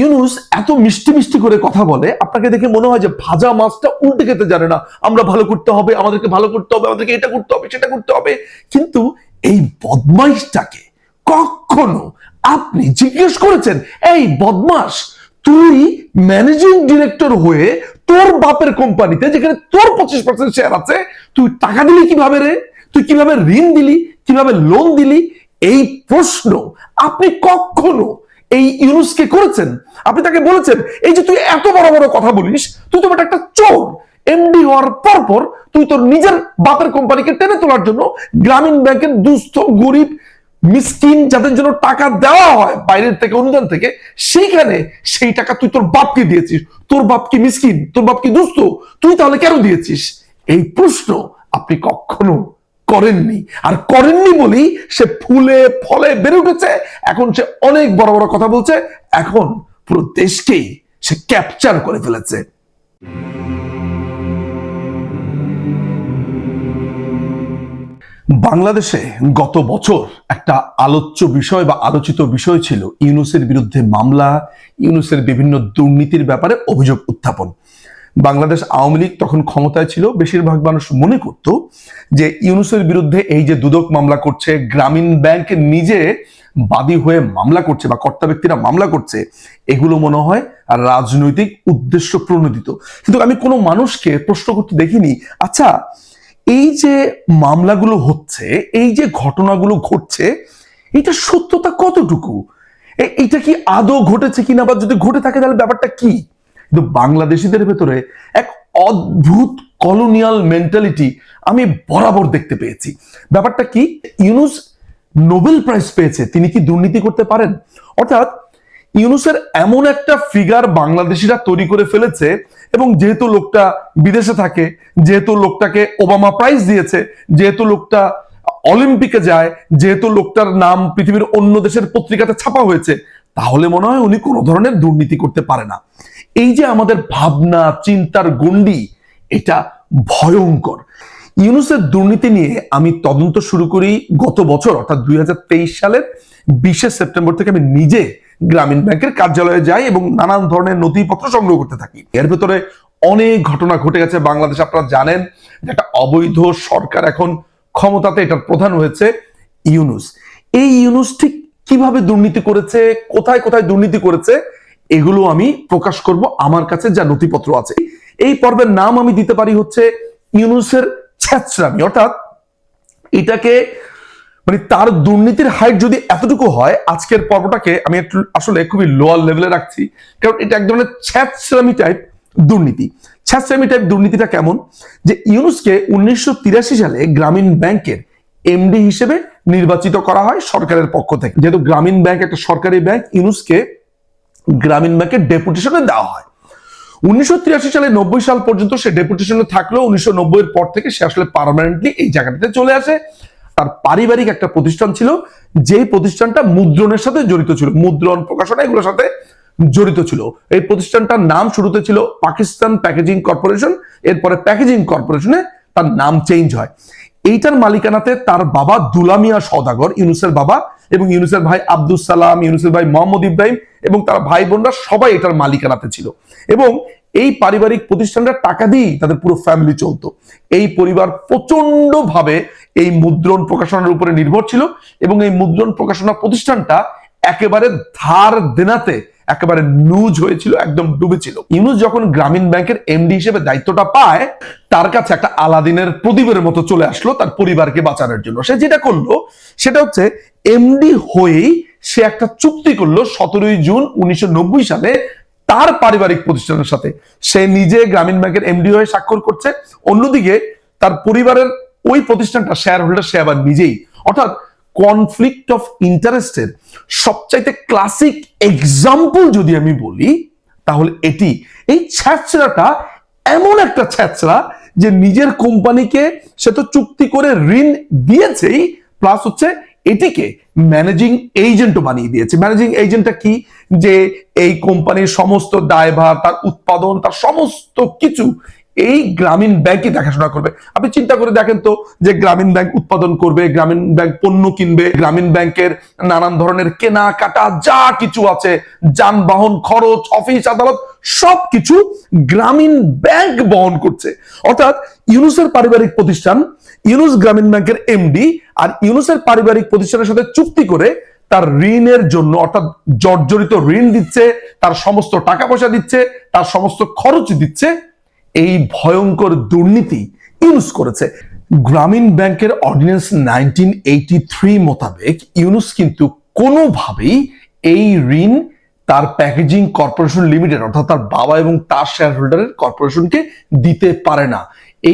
ইউনুস এত মিষ্টি মিষ্টি করে কথা বলে, আপনাকে দেখে মনে হয় যে ভাজা মাছটা উল্টে খেতে জানে না, আমরা ভালো করতে হবে, আমাদেরকে ভালো করতে হবে, আমাদেরকে এটা করতে হবে, সেটা করতে হবে। কিন্তু এই বদমাইশটাকে কখনো আপনি জিজ্ঞেস করেছেন, এই বদমাস তুই ম্যানেজিং ডিরেক্টর হয়ে তোর বাপের কোম্পানিতে যেখানে তোর পঁচিশ পার্সেন্ট শেয়ার আছে, তুই টাকা দিলি কীভাবে রে? তুই কীভাবে ঋণ দিলি? কীভাবে লোন দিলি? এই প্রশ্ন আপনি কখনো এই ইউনুসকে করেছেন। আপনি তাকে বলেছেন, এই যে তুই এত বড় বড় কথা বলিস, তুই তো একটা চোর। এমডি হওয়ার পর পর তুই তোর নিজের বাপের কোম্পানিকে টেনে তোলার জন্য গ্রামীণ ব্যাংকের দুস্থ, গরিব, মিসকিন যাদের জন্য টাকা দেওয়া হয় বাইরের থেকে, অনুদান থেকে, সেইখানে সেই টাকা তুই তোর বাপকে দিয়েছিস। তোর বাপ কি মিসকিন? তোর বাপ কি দুস্থ? তুই তাহলে কেন দিয়েছিস? এই প্রশ্ন আপনি কখনো করেননি। আর করেননি বলেই সে ফুলে, ফলে বেড়ে উঠেছে। এখন সে অনেক বড় বড় কথা বলছে। এখন পুরো দেশকেই সে ক্যাপচার করে ফেলেছে। বাংলাদেশে গত বছর একটা আলোচ্য বিষয় বা আলোচিত বিষয় ছিল ইউনুসের বিরুদ্ধে মামলা, ইউনুসের বিভিন্ন দুর্নীতির ব্যাপারে অভিযোগ উত্থাপন। বাংলাদেশ আওয়ামী লীগ তখন ক্ষমতায় ছিল, বেশিরভাগ মানুষ মনে করত যে ইউনুসের বিরুদ্ধে এই যে দুদক মামলা করছে, গ্রামীণ ব্যাংক নিজে বাদী হয়ে মামলা করছে বা কর্তা ব্যক্তিরা মামলা করছে, এগুলো মনে হয় রাজনৈতিক উদ্দেশ্য প্রণোদিত। কিন্তু আমি কোনো মানুষকে প্রশ্ন করতে দেখিনি আচ্ছা এই যে মামলাগুলো হচ্ছে, এই যে ঘটনাগুলো ঘটছে, এটা সত্যতা কতটুকু? এটা কি আদৌ ঘটেছে কিনা বা যদি ঘটে থাকে তাহলে ব্যাপারটা কি? কিন্তু বাংলাদেশিদের ভেতরে এক অদ্ভুত কলোনিয়াল মেন্টালিটি আমি বরাবর দেখতে পেয়েছি। ব্যাপারটা কি? ইউনুস নোবেল প্রাইজ পেয়েছে, তিনি কি দুর্নীতি করতে পারেন? অর্থাৎ ইউনুসের এমন একটা ফিগার বাংলাদেশিরা তৈরি করে ফেলেছে এবং যেহেতু লোকটা বিদেশে থাকে, যেহেতু লোকটাকে ওবামা প্রাইজ দিয়েছে, যেহেতু লোকটা অলিম্পিকে যায়, যেহেতু লোকটার নাম পৃথিবীর অন্য দেশের পত্রিকাতে ছাপা হয়েছে, তাহলে মনে হয় উনি কোনো ধরনের দুর্নীতি করতে পারে না। এই যে আমাদের ভাবনা, চিন্তার গণ্ডি, এটা ভয়ঙ্কর। ইউনুসের দুর্নীতি নিয়ে আমি তদন্ত শুরু করি গত বছর, অর্থাৎ দুই হাজার তেইশ সালের বিশে সেপ্টেম্বর থেকে আমি নিজে গ্রামীণ ব্যাংকের কার্যালয়ে যাই এবং নানান ধরনের নথিপত্র সংগ্রহ করতে থাকি। এর ভেতরে অনেক ঘটনা ঘটে গেছে, বাংলাদেশ আপনারা জানেন একটা অবৈধ সরকার এখন ক্ষমতাতে এটার প্রধান হয়েছে ইউনুস। এই ইউনুস ঠিক কীভাবে দুর্নীতি করেছে, কোথায় কোথায় দুর্নীতি করেছে এগুলো আমি প্রকাশ করব আমার কাছে যা নথিপত্র আছে। এই পর্বের নাম আমি দিতে পারি হচ্ছে ইউনুসের ছ্যাচরামি অর্থাৎ এটাকে মানে তার দুর্নীতির হাইট যদি এতটুকু হয়, আজকের পর্বটাকে আমি একটু আসলে খুবই লোয়ার লেভেলে রাখছি। কারণ এটা এক ধরনের ছ্যাচরামি টাইপ দুর্নীতি। ছ্যাচরামি টাইপ দুর্নীতিটা কেমন? যে ইউনুসকে উনিশশো তিরাশি সালে গ্রামীণ ব্যাংকের এমডি হিসেবে নির্বাচিত করা হয় সরকারের পক্ষ থেকে। যেহেতু গ্রামীণ ব্যাংক একটা সরকারি ব্যাংক, ইউনুসকে গ্রামীণ ব্যাংকের ডেপুটেশনে দেওয়া হয়। উনিশশো তিরাশি সালে নব্বই সাল পর্যন্ত সে ডেপুটেশনে থাকলেও উনিশশো এর পর থেকে সে আসলে পার্মানেন্টলি এই জায়গাটাতে চলে আসে। তার পারিবারিক একটা প্রতিষ্ঠান ছিল, যেই প্রতিষ্ঠানটা মুদ্রণের সাথে জড়িত ছিল, মুদ্রণ প্রকাশনা এগুলোর সাথে জড়িত ছিল। এই প্রতিষ্ঠানটার নাম শুরুতে ছিল পাকিস্তান প্যাকেজিং কর্পোরেশন, এরপরে প্যাকেজিং কর্পোরেশনে তার নাম চেঞ্জ হয়। এইটার মালিকানাতে তার বাবা দুলামিয়া সওদাগর, ইউনুসের বাবা এবং ইউনুসের ভাই আব্দুল সালাম, ইউনুসের ভাই মোহাম্মদ ইব্রাহিম এবং তার ভাই বোনরা সবাই এটার মালিকানাতে ছিল। এবং এই পারিবারিক প্রতিষ্ঠানটা টাকা দিয়েই তাদের পুরো ফ্যামিলি চলতো। এই পরিবার প্রচণ্ড ভাবে এই মুদ্রণ প্রকাশনার উপরে নির্ভর ছিল এবং এই মুদ্রণ প্রকাশনা প্রতিষ্ঠানটা একেবারে ধার দেনাতে একেবারে নুজ হয়েছিল, একদম ডুবেছিল ইউনুস যখন গ্রামীণ ব্যাংকের এমডি হিসেবে দায়িত্বটা পায়, তার কাছে একটা আলাদিনের প্রদীপের মতো চলে আসলো তার পরিবারকে বাঁচানোর জন্য। সে যেটা করল, সেটা হচ্ছে এমডি হয়েই সে একটা চুক্তি করল সতেরোই জুন উনিশশো নব্বই সালে তার পারিবারিক প্রতিষ্ঠানের সাথে। সে নিজে গ্রামীণ ব্যাংকের এমডি হয়ে স্বাক্ষর করছে, অন্যদিকে তার পরিবারের ওই প্রতিষ্ঠানটা শেয়ার হোল্ডার সে আবার নিজেই। অর্থাৎ কনফ্লিক্ট অফ ইন্টারেস্টের সবচাইতে ক্লাসিক এক্সাম্পল যদি আমি বলি, তাহলে এটি, এই ছ্যাচড়াটা এমন একটা ছ্যাচড়া যে নিজের কোম্পানিকে সে তো চুক্তি করে ঋণ দিয়েছেই প্লাস হচ্ছে এটিকে ম্যানেজিং এজেন্টও বানিয়ে দিয়েছে। ম্যানেজিং এজেন্টটা কি? যে এই কোম্পানির সমস্ত দায়ভার, তার উৎপাদন, তার সমস্ত কিছু এই গ্রামীণ ব্যাংকই দেখাশোনা করবে। আপনি চিন্তা করে দেখেন তো যে গ্রামীণ ব্যাংক উৎপাদন করবে, গ্রামীণ ব্যাংক পণ্য কিনবে, গ্রামীণ ব্যাংকের নানান ধরনের কেনাকাটা যা কিছু আছে, যানবাহন খরচ অফিস আদালত, সবকিছু গ্রামীণ ব্যাংক বহন করছে। অর্থাৎ ইউনুসের পারিবারিক প্রতিষ্ঠান, ইউনুস গ্রামীণ ব্যাংকের এমডি আর ইউনুসের পারিবারিক প্রতিষ্ঠানের সাথে চুক্তি করে তার ঋণের জন্য, অর্থাৎ জর্জরিত ঋণ দিচ্ছে, তার সমস্ত টাকা পয়সা দিচ্ছে, তার সমস্ত খরচ দিচ্ছে এই ভয়ঙ্কর দুর্নীতি ইউনুস করেছে। গ্রামীণ ব্যাংকের অর্ডিন্যান্স নাইনটিন এইটি থ্রি মোতাবেক ইউনুস কিন্তু কোনোভাবেই এই ঋণ তার প্যাকেজিং কর্পোরেশন লিমিটেড, অর্থাৎ তার বাবা এবং তার শেয়ার হোল্ডারের কর্পোরেশনকে দিতে পারে না।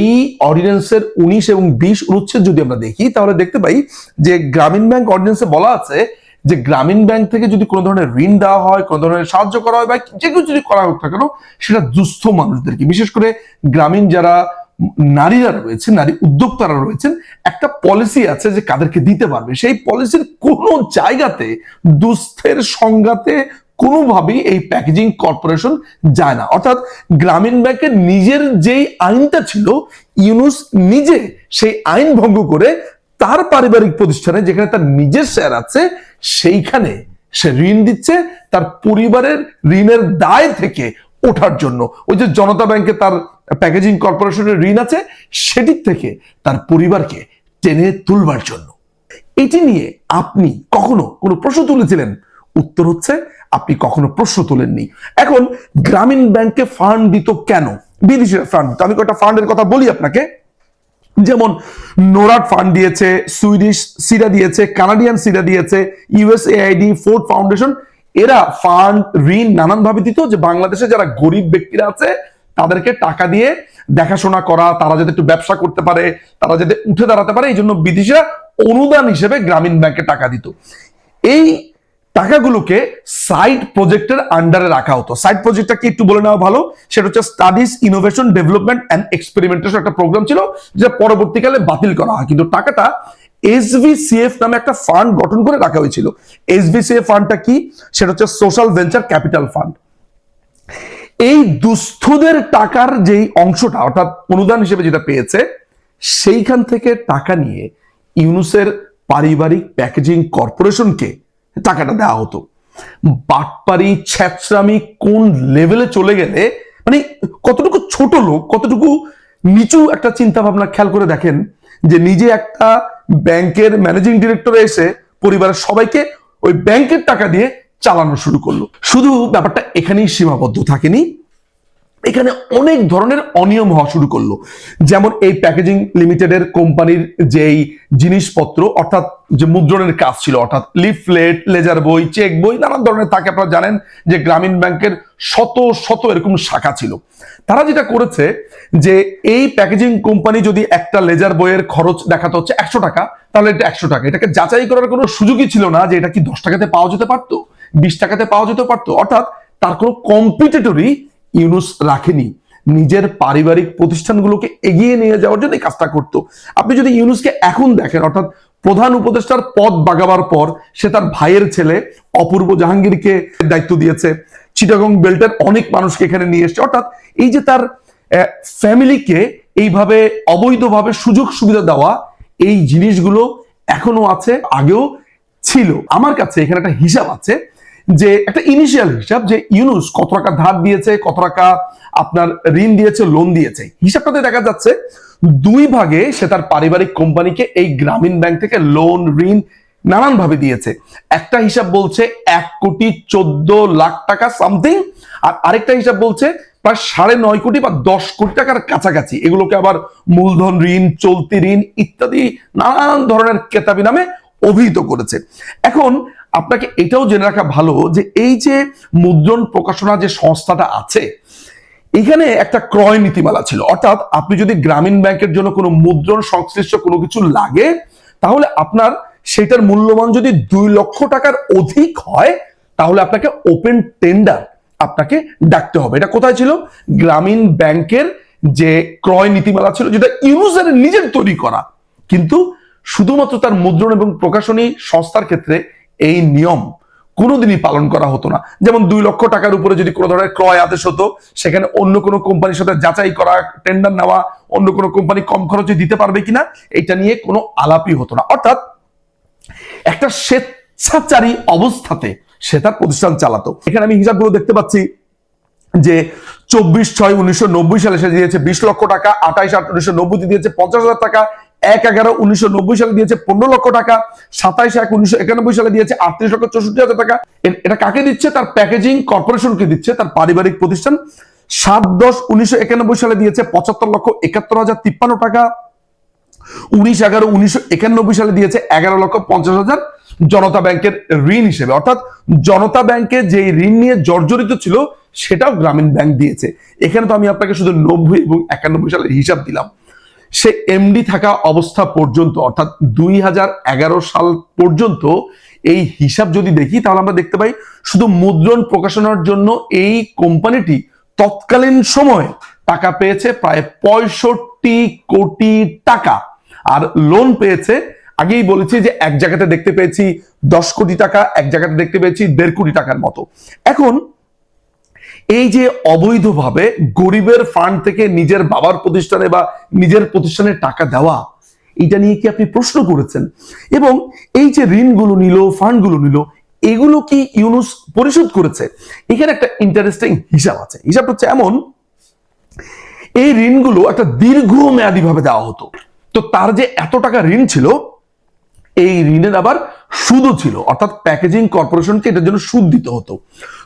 এই অর্ডিন্যান্সের উনিশ এবং বিশ অনুচ্ছেদ যদি আমরা দেখি, তাহলে দেখতে পাই যে গ্রামীণ ব্যাংক অর্ডিন্যান্সে বলা আছে যে গ্রামীণ ব্যাংক থেকে যদি কোনো ধরনের ঋণ দেওয়া হয়, কোনো ধরনের সাহায্য করা হয় বা যে কেউ যদি করা হোক না কেন, সেটা দুস্থ মানুষদেরকে। বিশেষ করে গ্রামীণ যারা নারীরা রয়েছে নারী উদ্যোক্তারা রয়েছেন, একটা পলিসি আছে যে কাদেরকে দিতে পারবে। সেই পলিসির কোনো জায়গাতে দুস্থের সংজ্ঞাতে কোনোভাবেই এই প্যাকেজিং কর্পোরেশন যায় না। অর্থাৎ গ্রামীণ ব্যাংকের নিজের যেই আইনটা ছিল, ইউনুস নিজে সেই আইন ভঙ্গ করে তার পারিবারিক প্রতিষ্ঠানে যেখানে তার নিজের শেয়ার আছে, সেইখানে সে ঋণ দিচ্ছে তার পরিবারের ঋণের দায় থেকে ওঠার জন্য। ওই যে জনতা ব্যাংকে তার প্যাকেজিং কর্পোরেশনের ঋণ আছে, সেটির থেকে তার পরিবারকে টেনে তুলবার জন্য। এটি নিয়ে আপনি কখনো কোনো প্রশ্ন তুলেছিলেন? উত্তর হচ্ছে, আপনি কখনো প্রশ্ন তোলেননি। এখন গ্রামীণ ব্যাংকে ফান্ড দিত কেন? বিদেশি ফান্ড আমি কয়েকটা ফান্ডের কথা বলি আপনাকে। যেমন নোরাট ফান্ড দিয়েছে, সুইডিশ সিরা দিয়েছে, কানাডিয়ান সিরা দিয়েছে, ইউএসএআইডি, ফোর্ড ফাউন্ডেশন, এরা ফান্ড ঋণ নানান ভাবে দিত যে বাংলাদেশে যারা গরিব ব্যক্তিরা আছে, তাদেরকে টাকা দিয়ে দেখাশোনা করা, তারা যাতে একটু ব্যবসা করতে পারে, তারা যাতে উঠে দাঁড়াতে পারে, এই জন্য বিদেশিরা অনুদান হিসেবে গ্রামীণ ব্যাংকে টাকা দিত। এই টাকাগুলোকে সাইড প্রজেক্টের আন্ডারে রাখা হতো। সাইড প্রজেক্টটা কি একটু বলে নেওয়া ভালো? সেটা হচ্ছে studies innovation development and experimentation একটা প্রোগ্রাম ছিল যেটা পরবর্তীকালে বাতিল করা হয়। কিন্তু টাকাটা এসভিসিএফ নামে একটা ফান্ড গঠন করে রাখা হয়েছিল। এসভিসিএফ ফান্ডটা কি? সেটা হচ্ছে সোশ্যাল ভেঞ্চার ক্যাপিটাল ফান্ড এই দুস্থদের টাকার যেই অংশটা, অর্থাৎ অনুদান হিসেবে যেটা পেয়েছে, সেইখান থেকে টাকা নিয়ে ইউনুসের পারিবারিক প্যাকেজিং কর্পোরেশনকে টাকাটা দেওয়া হতো। বাটপারি ছ্যাচরামি কোন লেভেলে চলে গেলে মানে কতটুকু ছোট লোক, কতটুকু নিচু একটা চিন্তা ভাবনা খেয়াল করে দেখেন যে নিজে একটা ব্যাংকের ম্যানেজিং ডিরেক্টর এসে পরিবারের সবাইকে ওই ব্যাংকের টাকা দিয়ে চালানো শুরু করল। শুধু ব্যাপারটা এখানেই সীমাবদ্ধ থাকেনি। এখানে অনেক ধরনের অনিয়ম হওয়া শুরু করল। যেমন এই প্যাকেজিং লিমিটেডের কোম্পানির যেই জিনিসপত্র, অর্থাৎ যে মুদ্রণের কাজ ছিল, অর্থাৎ লিফলেট লেজার বই চেক বই, নানান ধরনের থাকে আপনারা জানেন যে গ্রামীণ ব্যাংকের শত শত এরকম শাখা ছিল। তারা যেটা করেছে যে এই প্যাকেজিং কোম্পানি যদি একটা লেজার বইয়ের খরচ দেখাতে হচ্ছে একশো টাকা, তাহলে এটা একশো টাকা। এটাকে যাচাই করার কোনো সুযোগই ছিল না যে এটা কি দশ টাকাতে পাওয়া যেতে পারতো, বিশ টাকাতে পাওয়া যেতে পারতো। অর্থাৎ তার কোনো কম্পিটিটরই ইউনুস রাখেনি, নিজের পারিবারিক প্রতিষ্ঠানগুলোকে এগিয়ে নিয়ে যাওয়ার জন্য কাজটা করতো। আপনি যদি ইউনুসকে এখন দেখেন, অর্থাৎ প্রধান উপদেষ্টার পদ বাগাবার পর সে তার ভাইয়ের ছেলে, অপূর্ব জাহাঙ্গীরকে দায়িত্ব দিয়েছে, চিটাগং বেল্টের অনেক মানুষকে এখানে নিয়ে এসছে। অর্থাৎ এই যে তার ফ্যামিলিকে এইভাবে অবৈধভাবে সুযোগ সুবিধা দেওয়া, এই জিনিসগুলো এখনও আছে, আগেও ছিল। আমার কাছে এখানে একটা হিসাব আছে যে একটা ইনিশিয়াল হিসাব যে ইউনুস কত টাকা ধার দিয়েছে, কত টাকা আপনার ঋণ দিয়েছে লোন দিয়েছে। হিসাবটাতে দেখা যাচ্ছে দুই ভাগে সে তার পারিবারিক কোম্পানিকে এই গ্রামীণ ব্যাংক থেকে লোন ঋণ নানান ভাবে দিয়েছে। একটা হিসাব বলছে এক কোটি চোদ্দ লাখ টাকা সামথিং আর আরেকটা হিসাব বলছে প্রায় সাড়ে নয় কোটি বা দশ কোটি টাকার কাছাকাছি। এগুলোকে আবার মূলধন ঋণ, চলতি ঋণ ইত্যাদি নানান ধরনের কেতাবি নামে অভিহিত করেছে। এখন আপনাকে এটাও জেনে রাখা ভালো যে এই যে মুদ্রণ প্রকাশনা যে সংস্থাটা আছে, এখানে একটা ক্রয় নীতিমালা ছিল। অর্থাৎ আপনি যদি গ্রামীণ ব্যাংকের জন্য কোনো মুদ্রণ সংশ্লিষ্ট কোনো কিছু লাগে, তাহলে আপনার সেটার মূল্যমান যদি দুই লক্ষ টাকার অধিক হয়, তাহলে আপনাকে ওপেন টেন্ডার আপনাকে ডাকতে হবে। এটা কোথায় ছিল? গ্রামীণ ব্যাংকের যে ক্রয় নীতিমালা ছিল, যেটা ইউজার নিজের তৈরি করা। কিন্তু শুধুমাত্র তার মুদ্রণ এবং প্রকাশনী সংস্থার ক্ষেত্রে এই নিয়ম কোনোদিনই পালন করা হতো না। যেমন দুই লক্ষ টাকার উপরে যদি কোনো ধরনের ক্রয় আদেশ হতো, সেখানে অন্য কোনো কোম্পানির সাথে যাচাই করা টেন্ডার নেওয়া, অন্য কোনো কোম্পানি কম খরচে দিতে পারবে কিনা, এটা নিয়ে কোনো আলাপই হতো না। অর্থাৎ একটা স্বেচ্ছাচারী অবস্থাতে সে তার প্রতিষ্ঠান চালাতো। এখানে আমি হিসাবগুলো দেখতে পাচ্ছি যে চব্বিশ ছয় উনিশশো সালে সে দিয়েছে বিশ লক্ষ টাকা, আঠাইশ আট উনিশশো দিয়েছে পঞ্চাশ হাজার টাকা এক এগারো উনিশশো সালে দিয়েছে পনেরো লক্ষ টাকা, সাতাইশ এক উনিশশো সালে দিয়েছে আটত্রিশ লক্ষ চৌষট্টি হাজার টাকা। এটা কাকে দিচ্ছে? তার প্যাকেজিং কর্পোরেশনকে দিচ্ছে? তার পারিবারিক প্রতিষ্ঠান। সাত দশ উনিশশো সালে দিয়েছে পঁচাত্তর লক্ষ একাত্তর হাজার তিপ্পান্ন টাকা। উনিশ এগারো উনিশশো সালে দিয়েছে এগারো লক্ষ পঞ্চাশ হাজার জনতা ব্যাংকের ঋণ হিসেবে। অর্থাৎ জনতা ব্যাংকে যে ঋণ নিয়ে জর্জরিত ছিল, সেটাও গ্রামীণ ব্যাংক দিয়েছে। এখানে তো আমি আপনাকে শুধু নব্বই এবং একানব্বই সালের হিসাব দিলাম। সে এমডি থাকা অবস্থা পর্যন্ত, অর্থাৎ দুই হাজার এগারো সাল পর্যন্ত এই হিসাব যদি দেখি, তাহলে আমরা দেখতে পাই শুধু মুদ্রণ প্রকাশনার জন্য এই কোম্পানিটি তৎকালীন সময়ে টাকা পেয়েছে প্রায় পঁয়ষট্টি কোটি টাকা। আর লোন পেয়েছে, আগেই বলেছি যে এক জায়গাতে দেখতে পেয়েছি দশ কোটি টাকা, এক জায়গাতে দেখতে পেয়েছি দেড় কোটি টাকার মতো। এখন এই যে অবৈধভাবে গরিবের ফান্ড থেকে নিজের বাবার প্রতিষ্ঠানে বা নিজের প্রতিষ্ঠানে টাকা দেওয়া এটা নিয়ে কি আপনি প্রশ্ন করেছেন? এবং এই যে ঋণগুলো নিল ফান্ডগুলো নিল, এগুলো কি ইউনুস পরিশোধ করেছে? এখানে একটা ইন্টারেস্টিং হিসাব আছে। হিসাবটা হচ্ছে এমন, এই ঋণগুলো একটা দীর্ঘমেয়াদী ভাবে দেওয়া হতো। তো তার যে এত টাকা ঋণ ছিল এই ঋণের আবার সুদও ছিল। অর্থাৎ প্যাকেজিং কর্পোরেশনকে এটার জন্য সুদ দিতে হতো।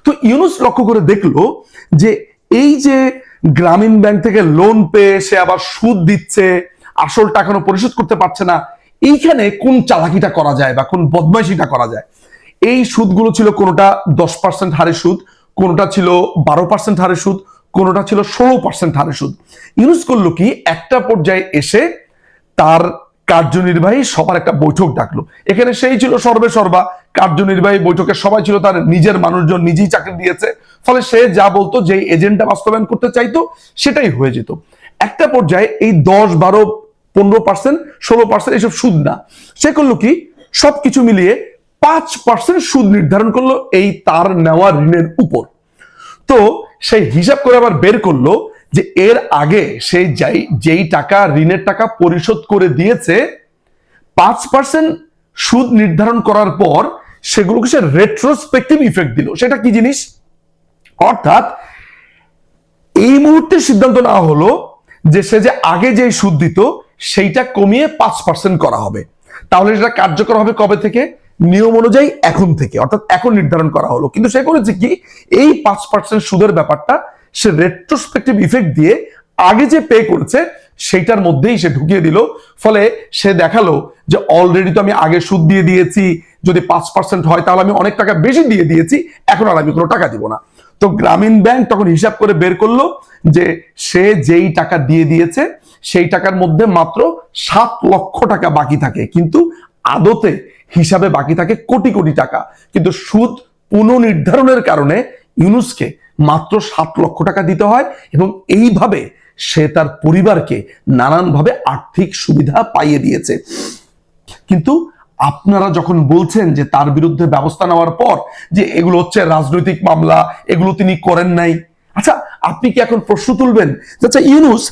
তো ইউনুস লক্ষ্য করে দেখল যে এই যে গ্রামীণ ব্যাংক থেকে লোন পেয়ে সে আবার সুদ দিচ্ছে, আসল টাকানো পরিশোধ করতে পারছে না, এইখানে কোন চালাকিটা করা যায় বা কোন বদমাইশিটা করা যায়? এই সুদগুলো ছিল কোনোটা দশ পার্সেন্ট হারে সুদ, কোনোটা ছিল বারো পার্সেন্ট হারে সুদ, কোনোটা ছিল ষোলো পার্সেন্ট হারে সুদ। ইউনুস করল কি, একটা পর্যায়ে এসে তার কার্যনির্বাহী সবার একটা বৈঠক ডাকলো। এখানে সেই ছিল সর্বে সর্বা। কার্যনির্বাহী বৈঠকে সবাই ছিল তার নিজের মানুষজন নিজেই চাকরি দিয়েছে। ফলে সে যা বলতো যে এজেন্ডা বাস্তবায়ন করতে চাইতো, সেটাই হয়ে যেত। একটা পর্যায়ে এই দশ, বারো, পনেরো পার্সেন্ট, ষোলো পার্সেন্ট এইসব সুদ না। সে করল কি? সবকিছু মিলিয়ে পাঁচ পার্সেন্ট সুদ নির্ধারণ করল এই তার নেওয়া ঋণের উপর। তো সেই হিসাব করে আবার বের করল যে এর আগে সে যাই, যেই টাকা, ঋণের টাকা পরিশোধ করে দিয়েছে, পাঁচ পার্সেন্ট সুদ নির্ধারণ করার পর সেগুলোকে সে রেট্রোস্পেক্টিভ ইফেক্ট দিল। সেটা কি জিনিস? অর্থাৎ এই মুহূর্তে সিদ্ধান্ত নেওয়া হলো যে সে যে আগে যে সুদ দিত, সেইটা কমিয়ে পাঁচ পার্সেন্ট করা হবে। তাহলে সেটা কার্যকর হবে কবে থেকে? নিয়ম অনুযায়ী এখন থেকে, অর্থাৎ এখন নির্ধারণ করা হলো। কিন্তু সে করেছে কি? এই পাঁচ পার্সেন্ট সুদের ব্যাপারটা সে রেট্রোস্পেক্টিভ ইফেক্ট দিয়ে আগে যে পে করেছে, সেইটার মধ্যেই সে ঢুকিয়ে দিল। ফলে সে দেখাল যে অলরেডি তো আমি আগে সুদ দিয়ে দিয়েছি, যদি পাঁচ পার্সেন্ট হয় তাহলে আমি অনেক টাকা বেশি দিয়ে দিয়েছি, এখন আর আমি কোনো টাকা দিব না। তো গ্রামীণ ব্যাংক তখন হিসাব করে বের করল যে সে যেই টাকা দিয়ে দিয়েছে, সেই টাকার মধ্যে মাত্র সাত লক্ষ টাকা বাকি থাকে। কিন্তু আদতে হিসাবে বাকি থাকে কোটি কোটি টাকা। কিন্তু সুদ পুনর্নির্ধারণের কারণে ইউনুসকে মাত্র সাত লক্ষ টাকা দিতে হয় এবং এইভাবে সে তার পরিবারকে নানানভাবে আর্থিক সুবিধা পাইয়ে দিয়েছে। কিন্তু আপনারা যখন বলছেন যে তার বিরুদ্ধে ব্যবস্থা নেওয়ার পর যে এগুলো হচ্ছে রাজনৈতিক মামলা, এগুলো তিনি করেন নাই। আচ্ছা আপনি কি এখন প্রশ্ন তুলবেন আচ্ছা ইউনুস,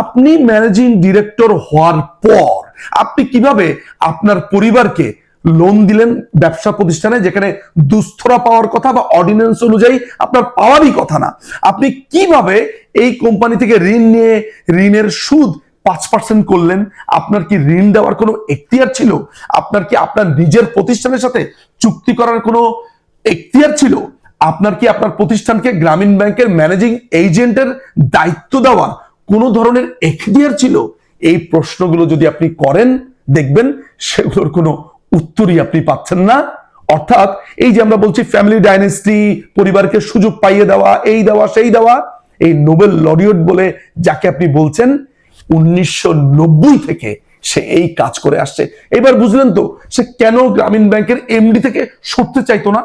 আপনি ম্যানেজিং ডিরেক্টর হওয়ার পর আপনি কীভাবে আপনার পরিবারকে লোন দিলেন ব্যবসা প্রতিষ্ঠানে যেখানে দুস্থরা পাওয়ার কথা বা অর্ডিন্যান্স অনুযায়ী আপনার পাওয়ারই কথা না। আপনি কীভাবে এই কোম্পানি থেকে ঋণ নিয়ে ঋণের সুদ পাঁচ পার্সেন্ট করলেন? আপনার কি ঋণ দেওয়ার কোনো এখতিয়ার ছিল? আপনার কি আপনার নিজের প্রতিষ্ঠানের সাথে চুক্তি করার কোনো এখতিয়ার ছিল? আপনার কি আপনার প্রতিষ্ঠানকে গ্রামীণ ব্যাংকের ম্যানেজিং এজেন্টের দায়িত্ব দেওয়া কোনো ধরনের এখতিয়ার ছিল? এই প্রশ্নগুলো যদি আপনি করেন, দেখবেন সেগুলোর কোনো উত্তরই আপনি পাচ্ছেন না। অর্থাৎ এই যে আমরা বলছি ফ্যামিলি ডাইনেস্টি পরিবারকে সুযোগ পাইয়ে দেওয়া, এই দেওয়া, সেই দেওয়া, এই নোবেল লরিয়ট বলে যাকে আপনি বলছেন, উনিশশো নব্বই থেকে সে এই কাজ করে আসছে। এবার বুঝলেন তো, সে কেন গ্রামীণ ব্যাংকের এমডি থেকে সরতে চাইতো না?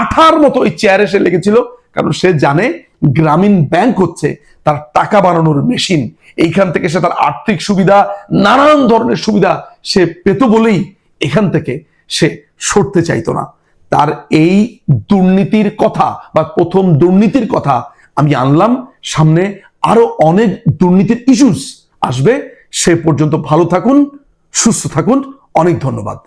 আঠার মতো ওই চেয়ারে সে লেগেছিল, কারণ সে জানে গ্রামীণ ব্যাংক হচ্ছে তার টাকা বানানোর মেশিন এইখান থেকে সে তার আর্থিক সুবিধা, নানান ধরনের সুবিধা সে পেত বলেই এখান থেকে সে সরতে চাইতো না। তার এই দুর্নীতির কথা বা প্রথম দুর্নীতির কথা আমি আনলাম। সামনে আরও অনেক দুর্নীতির ইস্যুস আসবে। সে পর্যন্ত ভালো থাকুন, সুস্থ থাকুন। অনেক ধন্যবাদ।